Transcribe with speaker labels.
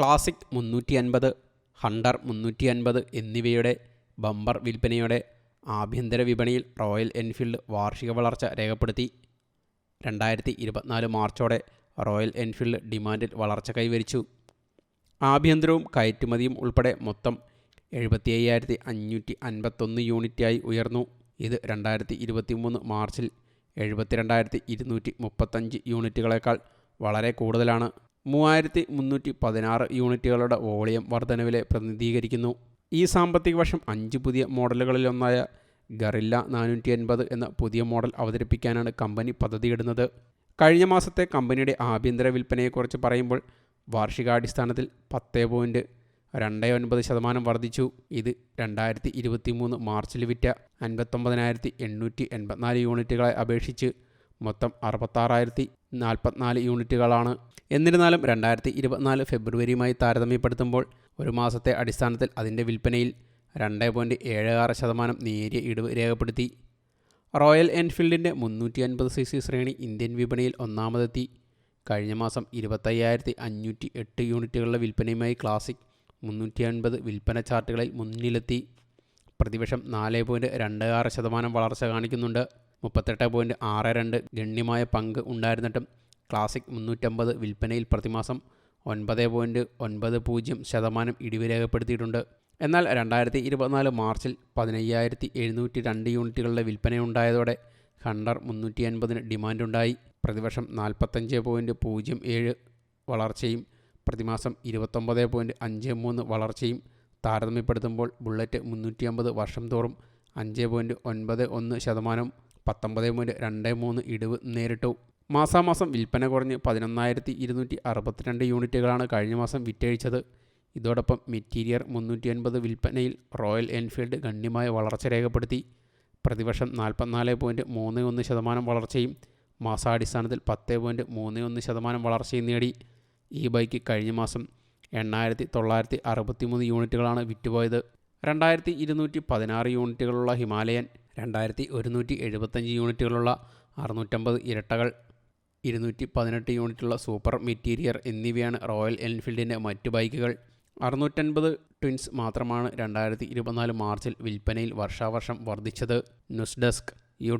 Speaker 1: Classic മുന്നൂറ്റി അൻപത് Hunter മുന്നൂറ്റി അൻപത് എന്നിവയുടെ ബമ്പർ വിൽപ്പനയോടെ ആഭ്യന്തര വിപണിയിൽ റോയൽ എൻഫീൽഡ് വാർഷിക വളർച്ച രേഖപ്പെടുത്തി. രണ്ടായിരത്തി ഇരുപത്തിനാല് മാർച്ചോടെ റോയൽ എൻഫീൽഡ് ഡിമാൻഡിൽ വളർച്ച കൈവരിച്ചു. ആഭ്യന്തരവും കയറ്റുമതിയും ഉൾപ്പെടെ മൊത്തം എഴുപത്തി അയ്യായിരത്തി അഞ്ഞൂറ്റി അൻപത്തൊന്ന് യൂണിറ്റായി ഉയർന്നു. ഇത് രണ്ടായിരത്തി ഇരുപത്തി മൂന്ന് മാർച്ചിൽ എഴുപത്തിരണ്ടായിരത്തി ഇരുന്നൂറ്റി മുപ്പത്തഞ്ച് യൂണിറ്റുകളേക്കാൾ വളരെ കൂടുതലാണ്. മൂവായിരത്തി മുന്നൂറ്റി പതിനാറ് യൂണിറ്റുകളുടെ വോളിയം വർധനവിലെ പ്രതിനിധീകരിക്കുന്നു. ഈ സാമ്പത്തിക വർഷം അഞ്ച് പുതിയ മോഡലുകളിലൊന്നായ ഗറില്ല നാനൂറ്റി അൻപത് എന്ന പുതിയ മോഡൽ അവതരിപ്പിക്കാനാണ് കമ്പനി പദ്ധതിയിടുന്നത്. കഴിഞ്ഞ മാസത്തെ കമ്പനിയുടെ ആഭ്യന്തര വിൽപ്പനയെക്കുറിച്ച് പറയുമ്പോൾ വാർഷികാടിസ്ഥാനത്തിൽ പത്ത് പോയിന്റ് രണ്ട് ഒൻപത് ശതമാനം വർദ്ധിച്ചു. ഇത് രണ്ടായിരത്തി ഇരുപത്തി മൂന്ന് മാർച്ചിൽ വിറ്റ അൻപത്തൊമ്പതിനായിരത്തി എണ്ണൂറ്റി എൺപത്തിനാല് യൂണിറ്റുകളെ അപേക്ഷിച്ച് മൊത്തം അറുപത്താറായിരത്തി നാൽപ്പത്തിനാല് യൂണിറ്റുകളാണ്. എന്നിരുന്നാലും രണ്ടായിരത്തി ഇരുപത്തിനാല് ഫെബ്രുവരിയുമായി താരതമ്യപ്പെടുത്തുമ്പോൾ ഒരു മാസത്തെ അടിസ്ഥാനത്തിൽ അതിന്റെ വിൽപ്പനയിൽ രണ്ട് പോയിന്റ് ഏഴ് ആറ് ശതമാനം നേരിയ ഇടിവ് രേഖപ്പെടുത്തി. റോയൽ എൻഫീൽഡിന്റെ മുന്നൂറ്റി അൻപത് സി സി ശ്രേണി ഇന്ത്യൻ വിപണിയിൽ ഒന്നാമതെത്തി. കഴിഞ്ഞ മാസം ഇരുപത്തയ്യായിരത്തി അഞ്ഞൂറ്റി എട്ട് യൂണിറ്റുകളുടെ വിൽപ്പനയുമായി ക്ലാസിക് മുന്നൂറ്റി അൻപത് വിൽപ്പന ചാർട്ടുകളിൽ മുന്നിലെത്തി. പ്രതിവർഷം നാല് പോയിന്റ് രണ്ട് ആറ് ശതമാനം വളർച്ച കാണിക്കുന്നുണ്ട്. മുപ്പത്തെട്ട് പോയിന്റ് ആറ് രണ്ട് ഗണ്യമായ പങ്ക് ഉണ്ടായിരുന്നിട്ടും ക്ലാസിക് മുന്നൂറ്റമ്പത് വിൽപ്പനയിൽ പ്രതിമാസം ഒൻപത് പോയിന്റ് ഒൻപത് പൂജ്യം ശതമാനം ഇടിവ് രേഖപ്പെടുത്തിയിട്ടുണ്ട്. എന്നാൽ രണ്ടായിരത്തി ഇരുപത്തിനാല് മാർച്ചിൽ പതിനയ്യായിരത്തി എഴുന്നൂറ്റി രണ്ട് യൂണിറ്റുകളുടെ വിൽപ്പനയുണ്ടായതോടെ ഹണ്ടർ മുന്നൂറ്റി അൻപതിന് ഡിമാൻഡുണ്ടായി. പ്രതിവർഷം നാൽപ്പത്തഞ്ച് പോയിന്റ് പൂജ്യം ഏഴ് വളർച്ചയും പ്രതിമാസം ഇരുപത്തൊമ്പത് പോയിന്റ് അഞ്ച് മൂന്ന് വളർച്ചയും താരതമ്യപ്പെടുത്തുമ്പോൾ ബുള്ളറ്റ് മുന്നൂറ്റി അമ്പത് വർഷം തോറും അഞ്ച് പോയിന്റ് ഒൻപത് ഒന്ന് ശതമാനം പത്തൊമ്പത് പോയിന്റ് രണ്ട് മൂന്ന് ഇടിവ് നേരിട്ടു. മാസാമാസം വിൽപ്പന കുറഞ്ഞ് പതിനൊന്നായിരത്തി ഇരുന്നൂറ്റി അറുപത്തിരണ്ട് യൂണിറ്റുകളാണ് കഴിഞ്ഞ മാസം വിറ്റഴിച്ചത്. ഇതോടൊപ്പം മെറ്റീരിയർ മുന്നൂറ്റി അൻപത് വിൽപ്പനയിൽ റോയൽ എൻഫീൽഡ് ഗണ്യമായ വളർച്ച രേഖപ്പെടുത്തി. പ്രതിവർഷം നാൽപ്പത്തിനാല് പോയിന്റ് മൂന്ന് ഒന്ന് ശതമാനം വളർച്ചയും മാസാടിസ്ഥാനത്തിൽ പത്ത് പോയിന്റ് മൂന്ന് ഒന്ന് ശതമാനം വളർച്ചയും നേടി. ഈ ബൈക്ക് കഴിഞ്ഞ മാസം എണ്ണായിരത്തി തൊള്ളായിരത്തി അറുപത്തി മൂന്ന് യൂണിറ്റുകളാണ് വിറ്റുപോയത്. രണ്ടായിരത്തി ഇരുന്നൂറ്റി പതിനാറ് യൂണിറ്റുകളുള്ള ഹിമാലയൻ രണ്ടായിരത്തി ഒരുന്നൂറ്റി എഴുപത്തഞ്ച് യൂണിറ്റുകളുള്ള അറുന്നൂറ്റമ്പത് ഇരട്ടകൾ ഇരുന്നൂറ്റി പതിനെട്ട് യൂണിറ്റുള്ള സൂപ്പർ മെറ്റീരിയർ എന്നിവയാണ് റോയൽ എൻഫീൽഡിന്റെ മറ്റ് ബൈക്കുകൾ. അറുന്നൂറ്റൻപത് ട്വിൻസ് മാത്രമാണ് രണ്ടായിരത്തി ഇരുപത്തിനാല് മാർച്ചിൽ വിൽപ്പനയിൽ വർഷാവർഷം വർദ്ധിച്ചത്. News desk U